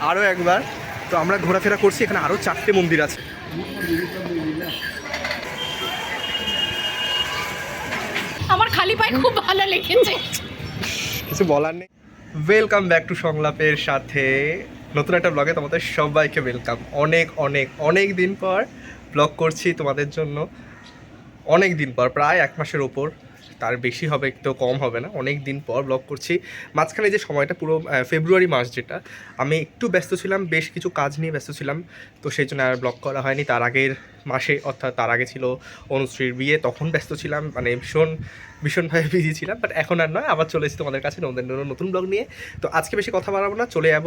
আরও একবার। তো আমরা ঘোরাফেরা করছি এখানে আরও চারটে মন্দির আছে। আমার খালি পায়ে খুব ভালো লেগেছে। কিছু বলার নেই। ওয়েলকাম ব্যাক টু সংলাপের সাথে। নতুন একটা ব্লগে তোমাদের সবাইকে ওয়েলকাম অনেক অনেক অনেক দিন পর ব্লগ করছি তোমাদের জন্য। অনেক দিন পর প্রায় এক মাসের ওপর। তার বেশি হবে, একটু কম হবে না। অনেক দিন পর ব্লগ করছি। মাঝখানে যে সময়টা পুরো ফেব্রুয়ারি মাস যেটা, আমি একটু ব্যস্ত ছিলাম, বেশ কিছু কাজ নিয়ে ব্যস্ত ছিলাম। তো সেই জন্য আর ব্লগ করা হয়নি। তার আগের মাসে, অর্থাৎ তার আগে ছিল অনুশ্রীর বিয়ে, তখন ব্যস্ত ছিলাম। মানে ভীষণ, ভীষণভাবে বিজি ছিলাম বাট এখন আর নয়। আবার চলে এসেছি তোমাদের কাছে নতুন নতুন ব্লগ নিয়ে। তো আজকে বেশি কথা বাড়াবো না। চলে যাব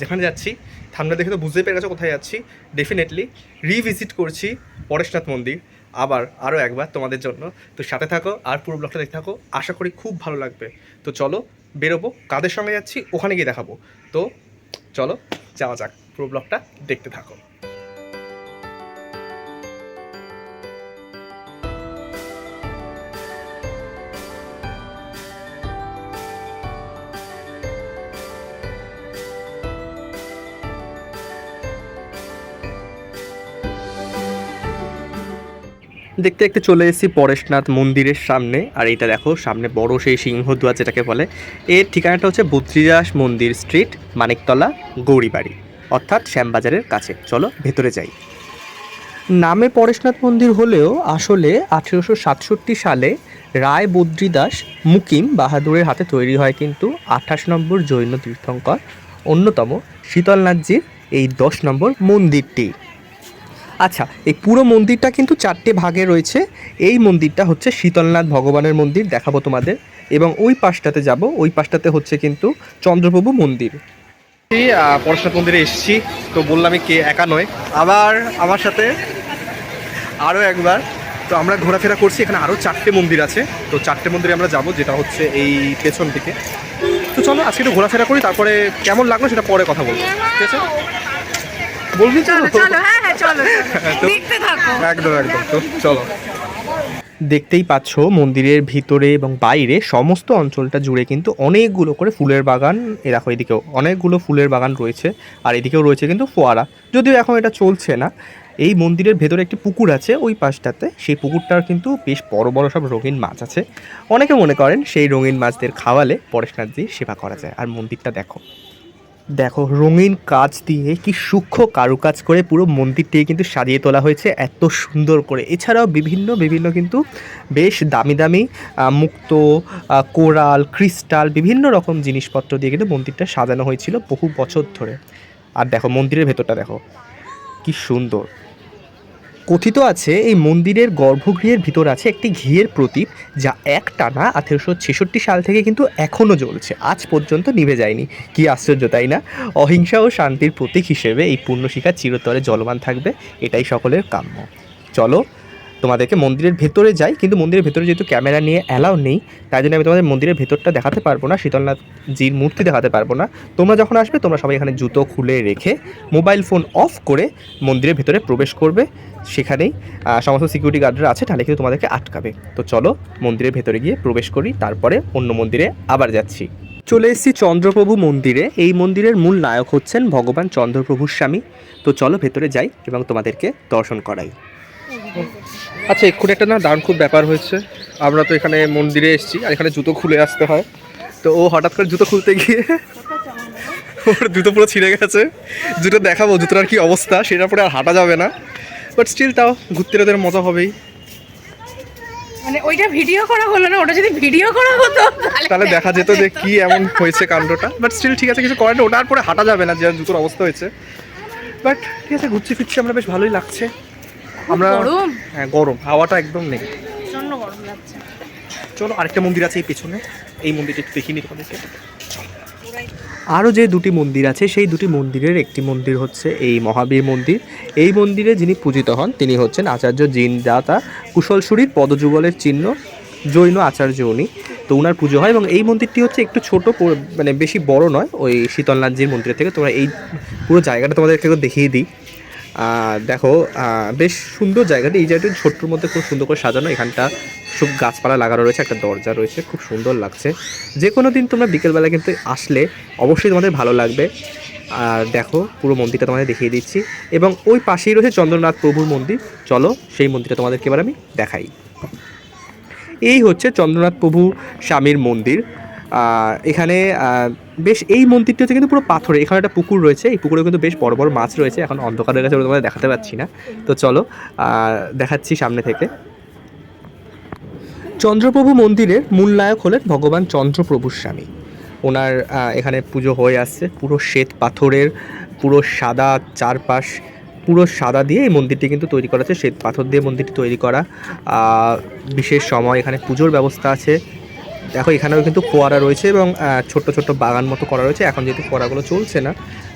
যেখানে যাচ্ছি। সামনে দেখে তো বুঝতে পেরে গেছো কোথায় যাচ্ছি। ডেফিনেটলি রিভিজিট করছি পরেশনাথ মন্দির। আবার আরও একবার তোমাদের জন্য। তো সাথে থাকো আর পুরো ব্লগটা দেখতে থাকো। আশা করি খুব ভালো লাগবে। তো চলো বেরোবো। কাদের সঙ্গে যাচ্ছি? ওখানে গিয়ে দেখাবো। তো চলো যাওয়া যাক। পুরো ব্লগটা দেখতে থাকো। দেখতে দেখতে চলে এসেছি পরেশনাথ মন্দিরের সামনে। আর এটা দেখো, সামনে বড় সেই সিংহদুয়ার যেটাকে বলে। এর ঠিকানাটা হচ্ছে বদ্রীদাস মন্দির স্ট্রিট, মানিকতলা, গৌরীবাড়ি, অর্থাৎ শ্যামবাজারের কাছে। চলো, ভেতরে যাই। নামে পরেশনাথ মন্দির হলেও আসলে আঠেরোশো সাতষট্টি সালে রায় বদ্রীদাস মুকিম বাহাদুরের হাতে তৈরি হয় কিন্তু আঠাশ নম্বর জৈন তীর্থঙ্কর অন্যতম শীতলনাথজির এই দশ নম্বর মন্দিরটি। আচ্ছা এই পুরো মন্দিরটা কিন্তু চারটে ভাগে রয়েছে। এই মন্দিরটা হচ্ছে শীতলনাথ ভগবানের মন্দির, দেখাবো তোমাদের। এবং ওই পাশটাতে যাব, ওই পাশটাতে হচ্ছে কিন্তু চন্দ্রপ্রভু মন্দির। পরশুনাথ মন্দিরে এসেছি, তো বললাম কে, একা নয়। আবার আমার সাথে আরও একবার, তো আমরা ঘোরাফেরা করছি, এখানে আরও চারটে মন্দির আছে। তো চারটে মন্দিরে আমরা যাব, যেটা হচ্ছে এই পেছন দিকে। তো চলো, আজকে একটু ঘোরাফেরা করি, তারপরে কেমন লাগল সেটা পরে কথা বলব। ঠিক আছে? বলবি চলো চলো হ্যাঁ হ্যাঁ চলো দেখতে থাকো। একদম একদম তো চলো। দেখতেই পাচ্ছ মন্দিরের ভিতরে এবং বাইরে সমস্ত অঞ্চলটা জুড়ে কিন্তু অনেকগুলো করে ফুলের বাগান। এ দেখো এদিকেও অনেকগুলো ফুলের বাগান রয়েছে আর এদিকেও রয়েছে কিন্তু ফোয়ারা। যদিও এখন এটা চলছে না এই মন্দিরের ভেতরে একটি পুকুর আছে ওই পাশটাতে। সেই পুকুরটার কিন্তু বেশ বড় বড় সব রঙিন মাছ আছে। অনেকে মনে করেন সেই রঙিন মাছদের খাওয়ালে পরেশনাথজির সেবা করা যায়। আর মন্দিরটা দেখো। দেখো, রঙিন কাজ দিয়ে কি সূক্ষ্ম কারুকাজ করে পুরো মন্দিরটিকে কিন্তু সাজিয়ে তোলা হয়েছে এত সুন্দর করে। এছাড়াও বিভিন্ন বিভিন্ন কিন্তু বেশ দামি দামি মুক্ত কোরাল, ক্রিস্টাল, বিভিন্ন রকম জিনিসপত্র দিয়ে কিন্তু মন্দিরটা সাজানো হয়েছিল বহু বছর ধরে। আর দেখো, মন্দিরের ভেতরটা দেখো, কি সুন্দর। কথিত আছে, এই মন্দিরের গর্ভগৃহের ভিতর আছে একটি ঘিয়ের প্রতীপ যা এক টানা আঠেরোশো ছেষট্টি সাল থেকে কিন্তু এখনও জ্বলছে। আজ পর্যন্ত নিভে যায়নি। কি আশ্চর্য, তাই না? অহিংসা ও শান্তির প্রতীক হিসেবে এই পূর্ণশিখা চিরতরে জলমান থাকবে, এটাই সকলের কাম্য। চলো তোমাদেরকে মন্দিরের ভেতরে যাই, কিন্তু মন্দিরের ভেতরে যেহেতু ক্যামেরা নিয়ে অ্যালাউ নেই, তাই জন্য আমি তোমাদের মন্দিরের ভেতরটা দেখাতে পারব না, শীতলনাথজির মূর্তি দেখাতে পারব না। তোমরা যখন আসবে, তোমরা সবাই এখানে জুতো খুলে রেখে মোবাইল ফোন অফ করে মন্দিরের ভেতরে প্রবেশ করবে সেখানেই সমস্ত সিকিউরিটি গার্ডরা আছে, তাহলে কিন্তু তোমাদেরকে আটকাবে। তো চলো, মন্দিরের ভেতরে গিয়ে প্রবেশ করি, তারপরে অন্য মন্দিরে আবার যাচ্ছি। চলে এসেছি চন্দ্রপ্রভু মন্দিরে। এই মন্দিরের মূল নায়ক হচ্ছেন ভগবান চন্দ্রপ্রভুর স্বামী। তো চলো ভেতরে যাই এবং তোমাদেরকে দর্শন করাই। আচ্ছা এক্ষুনি একটা না দারুণ খুব ব্যাপার হয়েছে। আমরা তো এখানে মন্দিরে এসেছি আর এখানে জুতো খুলে আসতে হয়। তো ও হঠাৎ করে জুতো খুলতে গিয়ে ওর জুতো পুরো ছিঁড়ে গেছে। জুতো দেখাবো জুতোটার কি অবস্থা সেটা পরে আর হাঁটা যাবে না। বাট স্টিল তাও ঘুরতে ওদের মজা হবেই। মানে ওইটা ভিডিও করা হলো না ওটা যদি ভিডিও করা হতো তাহলে দেখা যেত যে কি এমন হয়েছে কাণ্ডটা। বাট স্টিল ঠিক আছে কিছু করেন ওটার পরে হাঁটা যাবে না যে জুতোর অবস্থা হয়েছে। বাট ঠিক আছে ঘুরছি ফিরছি আমরা বেশ ভালোই লাগছে। আমরা গরম? হ্যাঁ গরম। হাওয়াটা একদম নেই। প্রচণ্ড গরম লাগছে। চলো আরেকটা মন্দির আছে এই পেছনে। এই মন্দিরটা একটু দেখিনি তোমাদেরকে। আরও যে দুটি মন্দির আছে সেই দুটি মন্দিরের একটি মন্দির হচ্ছে এই মহাবীর মন্দির। এই মন্দিরে যিনি পূজিত হন তিনি হচ্ছেন আচার্য জিন জিনদাতা কুশলসুরীর পদযুগলের চিহ্ন জৈন আচার্য উনি। তো ওনার পুজো হয় এবং এই মন্দিরটি হচ্ছে একটু ছোট মানে বেশি বড় নয় ওই শীতলনাথজির মন্দিরের থেকে। তোমরা এই পুরো জায়গাটা তোমাদেরকে দেখিয়ে দিই। দেখো বেশ সুন্দর জায়গাটি। এই জায়গাটি ছোট্টর মধ্যে খুব সুন্দর করে সাজানো। এখানটা সব গাছপালা লাগানো রয়েছে, একটা দরজা রয়েছে, খুব সুন্দর লাগছে। যে কোনো দিন তোমরা বিকেলবেলা কিন্তু আসলে অবশ্যই তোমাদের ভালো লাগবে। আর দেখো, পুরো মন্দিরটা তোমাদের দেখিয়ে দিচ্ছি। এবং ওই পাশেই রয়েছে চন্দ্রনাথ প্রভুর মন্দির। চলো, সেই মন্দিরটা তোমাদেরকে এবার আমি দেখাই। এই হচ্ছে চন্দ্রনাথ প্রভু স্বামীর মন্দির। এখানে বেশ এই মন্দিরটি হচ্ছে কিন্তু পুরো পাথরে। এখানে একটা পুকুর রয়েছে। এই পুকুরে কিন্তু বেশ বড় বড় মাছ রয়েছে। এখন অন্ধকারের কাছে তোমাদের দেখাতে পাচ্ছি না। তো চলো দেখাচ্ছি সামনে থেকে। চন্দ্রপ্রভু মন্দিরের মূল নায়ক হলেন ভগবান চন্দ্রপ্রভুর স্বামী। ওনার এখানে পুজো হয়ে আসছে। পুরো শ্বেত পাথরের, পুরো সাদা চারপাশ, পুরো সাদা দিয়ে এই মন্দিরটি কিন্তু তৈরি করা আছে শ্বেত পাথর দিয়ে মন্দিরটি তৈরি করা। বিশেষ সময় এখানে পুজোর ব্যবস্থা আছে। দেখো এখানেও কিন্তু ফোয়ারা রয়েছে এবং ছোট্ট ছোট্ট বাগান মতো করা রয়েছে। এখন যেহেতু ফোয়ারাগুলো চলছে না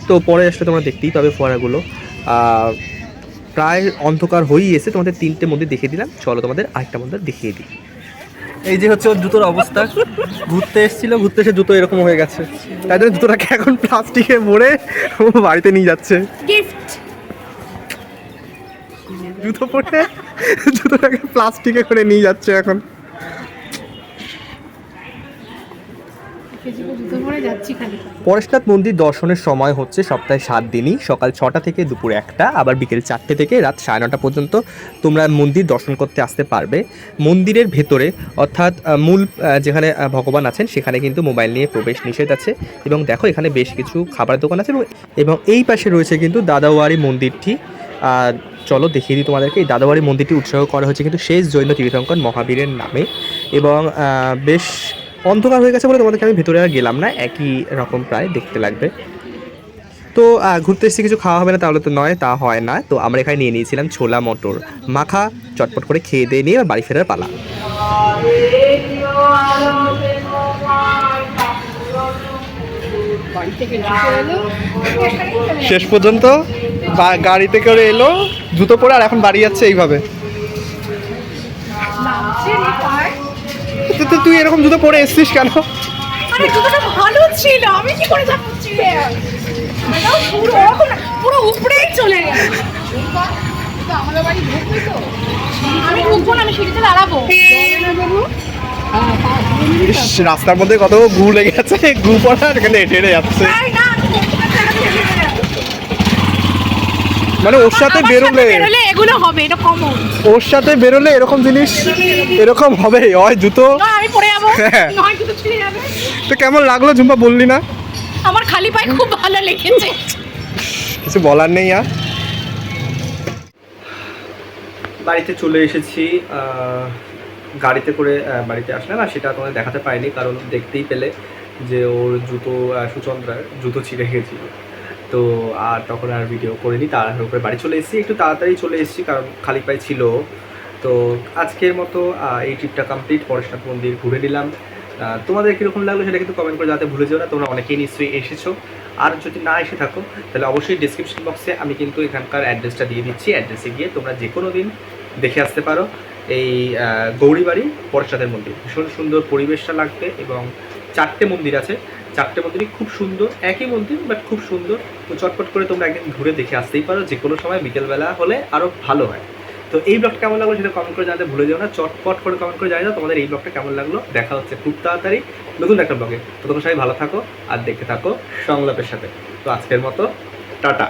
তো পরে আসলে তোমরা দেখতেই পাবে ফোয়ারাগুলো। প্রায় অন্ধকার হয়েই এসে তোমাদের তিনটে মন্দির দেখিয়ে দিলাম। চলো তোমাদের আরেকটা মন্দির দেখিয়ে দিই। এই যে হচ্ছে ওর জুতোর অবস্থা। ঘুরতে এসেছিল ঘুরতে এসে জুতো এরকম হয়ে গেছে। তাই জন্য জুতোটাকে এখন প্লাস্টিকে ও বাড়িতে নিয়ে যাচ্ছে। জুতো পরে জুতোটাকে প্লাস্টিকে করে নিয়ে যাচ্ছে এখন জুতো পরে যাচ্ছি খালি পরেশনাথ মন্দির দর্শনের সময় হচ্ছে সপ্তাহে সাত দিনই, সকাল ছটা থেকে দুপুর একটা, আবার বিকেল চারটে থেকে রাত সাড়ে নটা পর্যন্ত তোমরা মন্দির দর্শন করতে আসতে পারবে। মন্দিরের ভেতরে, অর্থাৎ মূল যেখানে ভগবান আছেন, সেখানে কিন্তু মোবাইল নিয়ে প্রবেশ নিষেধ আছে। এবং দেখো, এখানে বেশ কিছু খাবারের দোকান আছে এবং- এই পাশে রয়েছে কিন্তু দাদাওয়ারি মন্দিরটি। চলো দেখিয়ে দিই তোমাদেরকে, এই দাদাবাড়ি মন্দিরটি উৎসর্গ করা হয়েছে কিন্তু শেষ জৈন তীর্থঙ্কর মহাবীরের নামে। এবং বেশ অন্ধকার হয়ে গেছে বলে তোমাদেরকে আমি ভেতরে আর গেলাম না, একই রকম প্রায় দেখতে লাগবে। তো ঘুরতে এসে কিছু খাওয়া হবে না, তাহলে তো নয়, তা হয় না। তো আমরা এখানে নিয়ে নিয়েছিলাম ছোলা মটর। মাখা, চটপট করে খেয়ে দিয়ে নিয়ে বাড়ি ফেরার পালা। শেষ পর্যন্ত গাড়িতে করে এলো, জুতো পরে, আর এখন বাড়ি যাচ্ছে এইভাবে। তো তুই এরকম জুতো পরে এসছিস কেন? আরে জুতোটা ভালো ছিল। আমি কি করে পুরো ওরকম পুরো উপরেই চলে গেল। আমাদের বাড়ি ঢুকবে তো আমি ঢুকবো না আমি সিঁড়িতে দাঁড়াবো। রাস্তার মধ্যে কত গু লেগে আছে গু পড়া এখানে হেঁটে হেঁটে যাচ্ছে এই না, আমি ঢুকবো না, জায়গা থেকে বেরিয়ে যাব। মানে ওর সাথে বেরোলে বেরোলে এগুলো হবে এটা কমন ওর সাথে বেরোলে এরকম জিনিস এরকম হবে হয় জুতো। আমি পরে যাব। হ্যাঁ। নয় জুতো ছিঁড়ে যাবে। তো কেমন লাগল ঝুম্পা বললি না? আমার খালি পায়ে খুব ভালো লেগেছে। কিছু বলার নেই আর। বাড়িতে চলে এসেছি গাড়িতে করে বাড়িতে আসলাম না সেটা তোমাদের দেখাতে পাইনি কারণ দেখতেই পেলে যে ওর জুতো সুচন্দ্রার জুতো ছিঁড়ে গেছিল। তো, আর তখন আর ভিডিও করিনি, তাড়াহুড়ো করে বাড়ি চলে এসেছি, একটু তাড়াতাড়ি চলে এসেছি, কারণ খালি পায়ে ছিল। তো আজকের মতো এই ট্রিপটা কমপ্লিট পরেশনাথ মন্দির ঘুরে নিলাম। তোমাদের কীরকম লাগল সেটা কিন্তু কমেন্ট করে যাতে ভুলে যেও না, তোমরা অনেকেই নিশ্চয়ই এসেছ। আর যদি না এসে থাকো, তাহলে অবশ্যই ডিসক্রিপশন বক্সে আমি কিন্তু এখানকার অ্যাড্রেসটা দিয়ে দিচ্ছি। অ্যাড্রেসে গিয়ে তোমরা যে কোনো দিন দেখে আসতে পারো। এই গৌরীবাড়ি পরশাদের মন্দির। ভীষণ সুন্দর পরিবেশটা লাগবে এবং চারটে মন্দির আছে। চারটে মন্দিরই খুব সুন্দর, একই মন্দির বাট খুব সুন্দর। তো চটপট করে তোমরা একদিন ঘুরে দেখে আসতেই পারো, যে কোনো সময় বিকেলবেলা হলে আরও ভালো হয়। তো এই ব্লগটা কেমন লাগল সেটা কমেন্ট করে জানাতে ভুলে যাও না, চটপট করে কমেন্ট করে জানিয়ে তোমাদের এই ব্লগটা কেমন লাগল, দেখা হচ্ছে খুব তাড়াতাড়ি নতুন একটা ব্লগে। তো তোমরা সবাই ভালো থাকো আর দেখতে থাকো সংলাপের সাথে। তো আজকের মতো, টাটা।